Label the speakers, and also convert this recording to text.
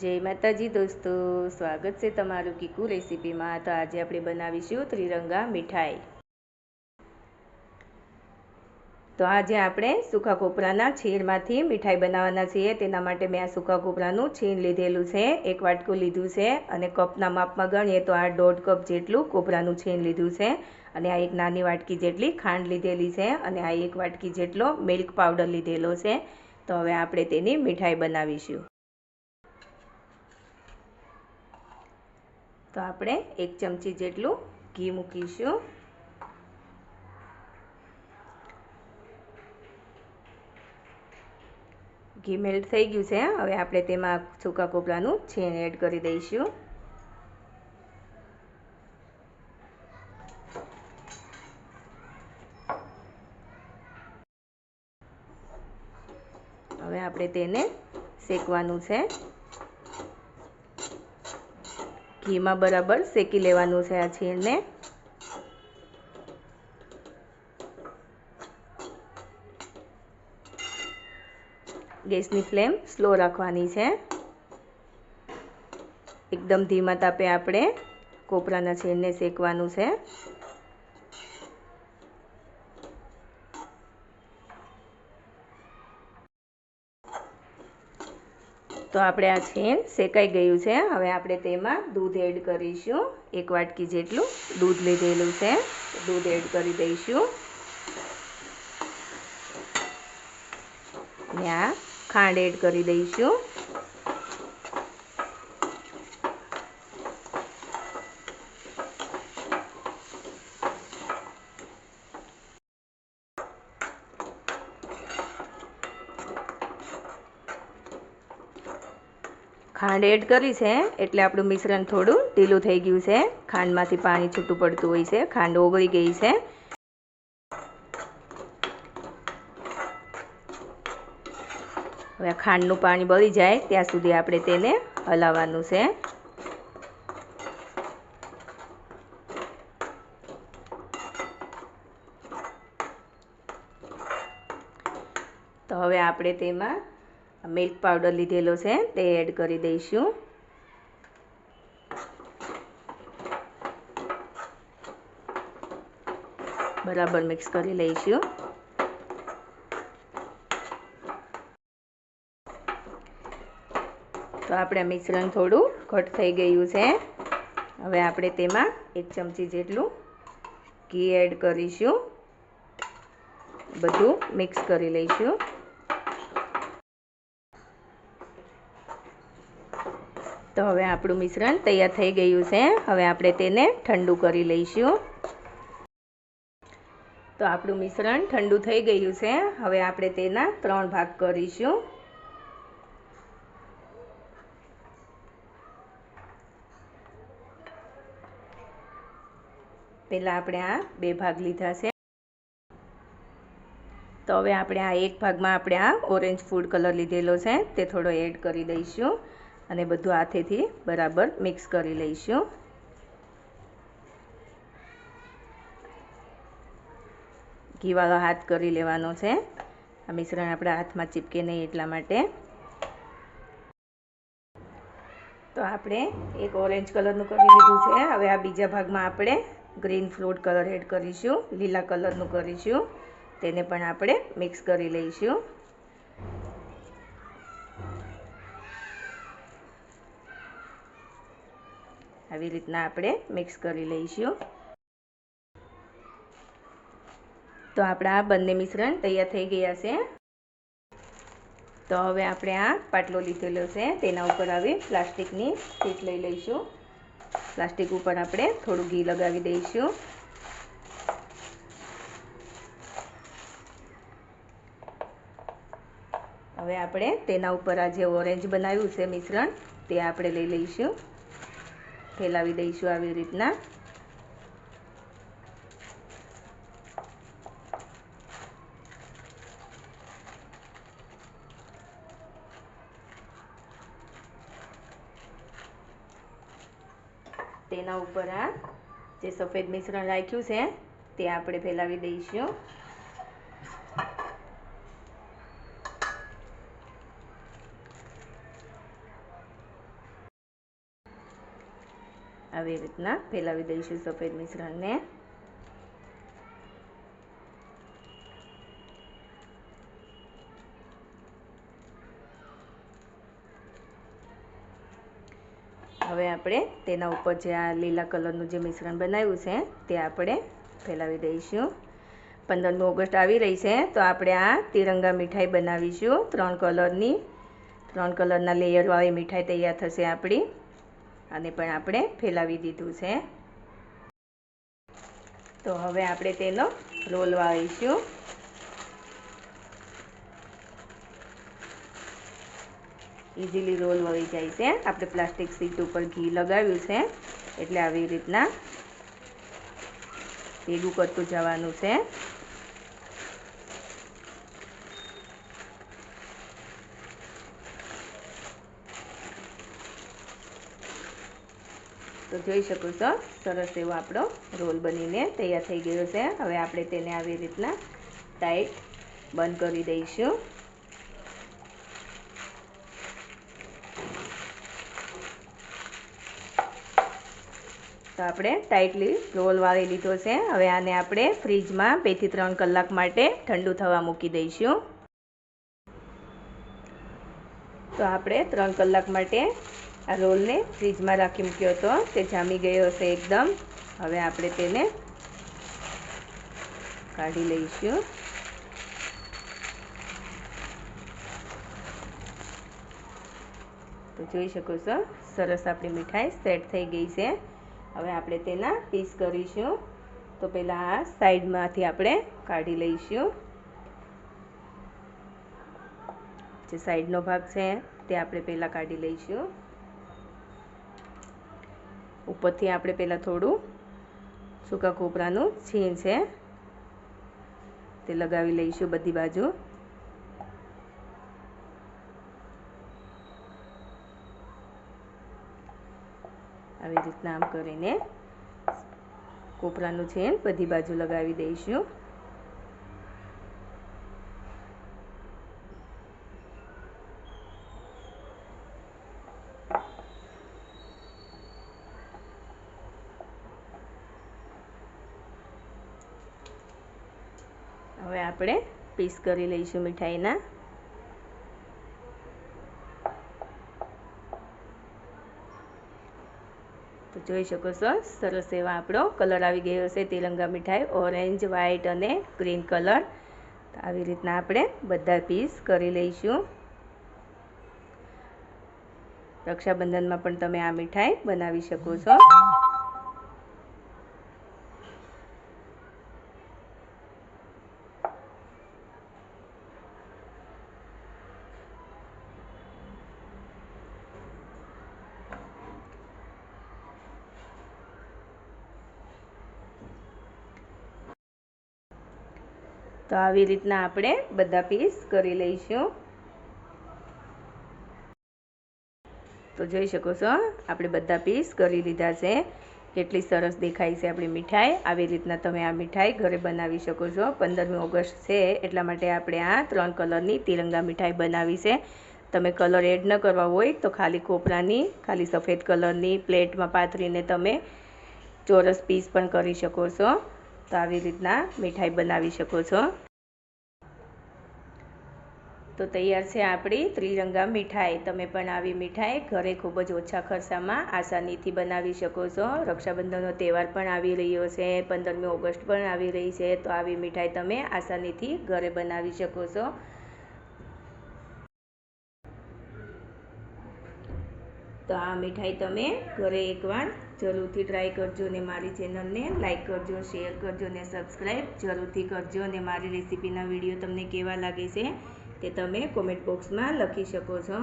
Speaker 1: જય માતાજી દોસ્તો, સ્વાગત છે તમારું કીકુ રેસીપીમાં. તો આજે આપણે બનાવીશું ત્રિરંગા મીઠાઈ. તો આજે આપણે સૂકા કોપરાના છીણમાંથી મીઠાઈ બનાવવાના છીએ. તેના માટે મેં આ સૂકા કોપરાનું છીણ લીધેલું છે. એક વાટકું લીધું છે અને કપના માપમાં ગણીએ તો આ દોઢ કપ જેટલું કોપરાનું છીણ લીધું છે. અને આ એક નાની વાટકી જેટલી ખાંડ લીધેલી છે અને આ એક વાટકી જેટલો મિલ્ક પાવડર લીધેલો છે. તો હવે આપણે તેની મીઠાઈ બનાવીશું. તો આપણે એક ચમચી જેટલું ઘી મૂકીશું. ઘી મેલ્ટ થઈ ગયું છે હવે આપણે તેમાં સૂકા કોપલાનું છીણ એડ કરી દઈશું. હવે આપણે તેને શેકવાનું છે. ઘીમાં બરાબર શેકી લેવાનું છે આ છીણને. ગેસની ફ્લેમ સ્લો રાખવાની છે. એકદમ ધીમા તાપે આપણે કોપરાના છીણને શેકવાનું છે. તો આપણે આ છીણ શેકાઈ ગયું છે. હવે આપણે તેમાં દૂધ એડ કરીશું. એક વાટકી જેટલું દૂધ લીધેલું છે. દૂધ એડ કરી દઈશું. ને આ ખાંડ એડ કરી દઈશું. ખાંડ એડ કરી છે. એટલે આપણું મિશ્રણ થોડું ઢીલું થઈ ગયું છે. ખાંડમાંથી પાણી છૂટું પડતું હોય છે. ખાંડ ઓગળી ગઈ છે. હવે ખાંડનું પાણી બળી જાય. ત્યાં સુધી આપણે તેને હલાવવાનું છે. તો હવે આપણે તેમાં મિલ્ક પાવડર લીધેલો છે, તે એડ કરી દઈશું. બરાબર મિક્સ કરી લઈશું. તો આપણે મિશ્રણ થોડું ઘટ થઈ ગયું છે. હવે આપણે તેમાં એક ચમચી જેટલું ઘી એડ કરીશું. બધું મિક્સ કરી લઈશું. હવે આપણું મિશ્રણ તૈયાર થઈ ગયું છે. હવે આપણે તેને ઠંડુ કરી લઈશું. તો આપણું મિશ્રણ ઠંડુ થઈ ગયું છે. હવે આપણે તેના ત્રણ ભાગ કરીશું. પહેલાં આપણે આ બે ભાગ લીધા છે. તો હવે આપણે આ એક ભાગમાં આપણે આ ઓરેન્જ ફૂડ કલર લીધેલો છે. તે થોડો એડ કરી દઈશું. અને બધું હાથેથી બરાબર મિક્સ કરી લઈશું. ઘીવાળો હાથ કરી લેવાનો છે. આ મિશ્રણ આપણા હાથમાં ચીપકે નહીં એટલા માટે. તો આપણે એક ઓરેન્જ કલરનું કરી લીધું છે. હવે આ બીજા ભાગમાં આપણે ગ્રીન ફ્રૂટ કલર એડ કરીશું. લીલા કલરનું કરીશું. તેને પણ આપણે મિક્સ કરી લઈશું. આવી રીતના આપણે મિક્સ કરી લઈશું. તો આપણા બંને મિશ્રણ તૈયાર થઈ ગયા છે. તો હવે આપણે આ પાટલો લીધેલો છે, તેના ઉપર આવી પ્લાસ્ટિકની શીટ લઈ લઈશું. પ્લાસ્ટિક ઉપર આપણે થોડું ઘી લગાવી દઈશું. હવે આપણે તેના ઉપર આ જે ઓરેન્જ બનાવ્યું છે મિશ્રણ, તે આપણે લઈ લઈશું. ફેલાવી દઈશું આવી રીતના. તેના ઉપર આ જે સફેદ મિશ્રણ રાખ્યું છે, તે આપણે ફેલાવી દઈશું. આવી રીતના ફેલાવી દઈશું સફેદ મિશ્રણને હવે આપણે તેના ઉપર જે આ લીલા કલરનું જે મિશ્રણ બનાવ્યું છે, તે આપણે ફેલાવી દઈશું. પંદરમી ઓગસ્ટ આવી રહી છે, તો આપણે આ તિરંગા મીઠાઈ બનાવીશું. ત્રણ કલરની, ત્રણ કલરના લેયરવાળી મીઠાઈ તૈયાર થશે આપણી. આને પણ આપણે ફેલાવી દીધું છે. તો હવે આપણે તેનો રોલ વાવીશું ઇઝીલી રોલ વળી જાય છે. આપણે પ્લાસ્ટિક સીટ ઉપર ઘી લગાવ્યું છે. એટલે આવી રીતના ભેગું કરતું જવાનું છે. તો જોઈ શકો છો. સરસ એવો આપણો રોલ બનીને તૈયાર થઈ ગયો છે. હવે આપણે તેને આવી રીતના ટાઈટ બંધ કરી દઈશું. તો આપણે ટાઈટલી રોલ વાળી લીધો છે. હવે આને આપણે ફ્રીજમાં બેથી ત્રણ કલાક માટે ઠંડુ થવા મૂકી દઈશું. તો આપણે ત્રણ કલાક માટે આ રોલને ફ્રીજમાં રાખી મૂક્યો હતો. તે જામી ગયો હશે એકદમ. હવે આપણે તેને કાઢી લઈશું. તો જોઈ શકો છો, સરસ આપણી મીઠાઈ સેટ થઈ ગઈ છે. હવે આપણે તેના પીસ કરીશું. તો પહેલાં આ સાઈડમાંથી આપણે કાઢી લઈશું. જે સાઈડનો ભાગ છે, તે આપણે પહેલાં કાઢી લઈશું. ઉપરથી આપણે પહેલાં થોડું સૂકા કોપરાનું છીણ છે. તે લગાવી લઈશું બધી બાજુ. આવી રીતના આમ કરીને કોપરાનું છીણ બધી બાજુ લગાવી દઈશું હવે આપણે પીસ કરી લઈશું મીઠાઈના. તો જોઈ શકો છો, સરસ એવા આપણો કલર આવી ગયો છે, તિરંગા મીઠાઈ ઓરેન્જ વ્હાઈટ અને ગ્રીન કલર આવી રીતના આપણે બધા પીસ કરી લઈશું. રક્ષાબંધનમાં પણ તમે આ મીઠાઈ બનાવી શકો છો. તો આવી રીતના આપણે બધા પીસ કરી લઈશું. તો જોઈ શકો છો, આપણે બધા પીસ કરી લીધા છે. કેટલી સરસ દેખાય છે આપણી મીઠાઈ. આવી રીતના તમે આ મીઠાઈ ઘરે બનાવી શકો છો. પંદરમી ઓગસ્ટ છે, એટલા માટે આપણે આ ત્રણ કલરની તિરંગા મીઠાઈ બનાવી છે. તમે કલર એડ ન કરવા હોય તો ખાલી કોપરાની, ખાલી સફેદ કલરની, પ્લેટમાં પાથરીને તમે ચોરસ પીસ પણ કરી શકો છો. તો આવી રીતના મીઠાઈ બનાવી શકો છો. તો તૈયાર છે આપણી ત્રિરંગા મીઠાઈ. તમે પણ આવી મીઠાઈ ઘરે ખૂબ જ ઓછા ખર્ચામાં આસાનીથી બનાવી શકો છો. રક્ષાબંધનનો તહેવાર પણ આવી રહ્યો છે, પંદરમી ઓગસ્ટ પણ આવી રહી છે. તો આવી મીઠાઈ તમે આસાનીથી ઘરે બનાવી શકો છો. તો આ મીઠાઈ તમે ઘરે એકવાર જરૂરથી ટ્રાય કરજો ને મારી ચેનલને લાઈક કરજો શેર કરજો ને સબસ્ક્રાઈબ જરૂરથી કરજો અને મારી રેસીપીના વીડિયો તમને કેવા લાગે છે તે તમે કોમેન્ટ બોક્સમાં લખી શકો છો.